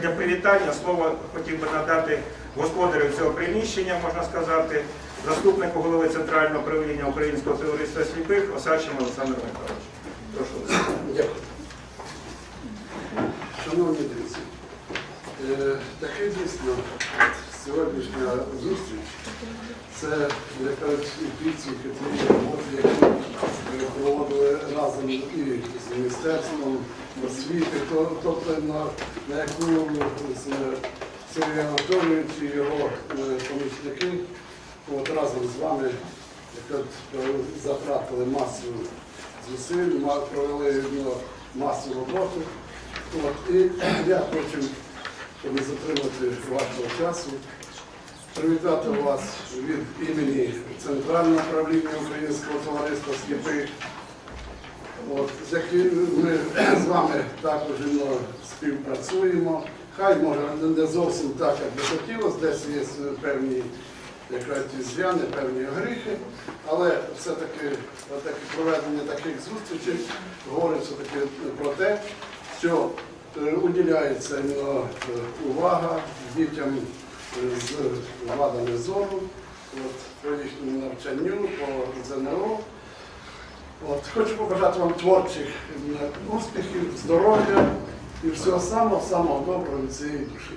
для привітання слово хотів би надати господарю цього приміщення, можна сказати, заступнику голови Центрального управління Українського товариства сліпих Осадчим Олександру Михайловичу. Прошу. Дякую. Шановні друзі, е, таке дійсно сьогоднішня зустріч це якраз і підсумки тієї яку ми проводили разом і з Міністерством освіти, тобто на, на яку з Сергій Анатолійович і його е, помічники от разом з вами е, затратили масу зусиль, провели ну, масу роботи. От, і я хочу, щоб не затримати вашого часу, привітати вас від імені Центрального правління Українського товариства сліпих, от, з яким ми з вами також співпрацюємо. Хай може не зовсім так, як би хотілося, десь є певні якраз зряни, певні гріхи, але все-таки проведення таких зустрічей говорить все-таки про те, що е, уділяється е, увага дітям е, з вадами зору, от, по їхньому навчанню, по ЗНО. От, хочу побажати вам творчих е, успіхів, здоров'я і всього самого самого доброго від цієї душі.